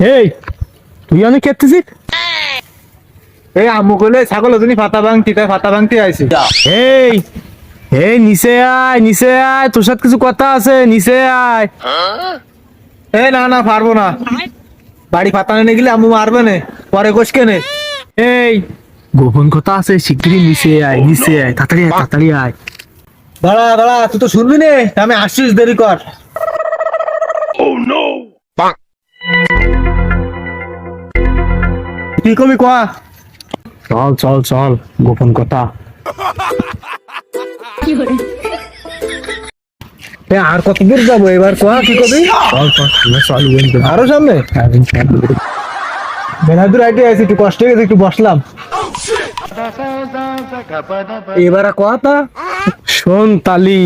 এই তুই অনেক খেতেছিস? এই আম্মু কইলে ছাগল তুমি ফাতা ভাঙতি তাই ফাতা ভাঙতি আইছি। এই এই নিচে আয় নিচে আয় তোর সাথে কিছু কথা আছে নিচে আয়। এ না না পারব না। বাড়ি ফাতা নিয়ে গেলে আম্মু মারবে না পরে কোষ কেনে। এই গোপন কথা আছে শিগগিরই নিচে আয় নিচে আয় তাড়াতাড়ি আয় তাড়াতাড়ি আয়। দাঁড়া দাঁড়া তুই তো শুনবি নে আমি আসছিস দেরি কর। কি কবি কোয়া? চল চল চল গোপন কথা। আর কত দূর যাব এবার কোয়া? কি কবি? চল চল চল ওয়েন করে আরও সামনে? বেনাদুর আইটি আছে একটু কষ্ট হয়ে গেছে একটু বসলাম। এবার তা? শোন তালি।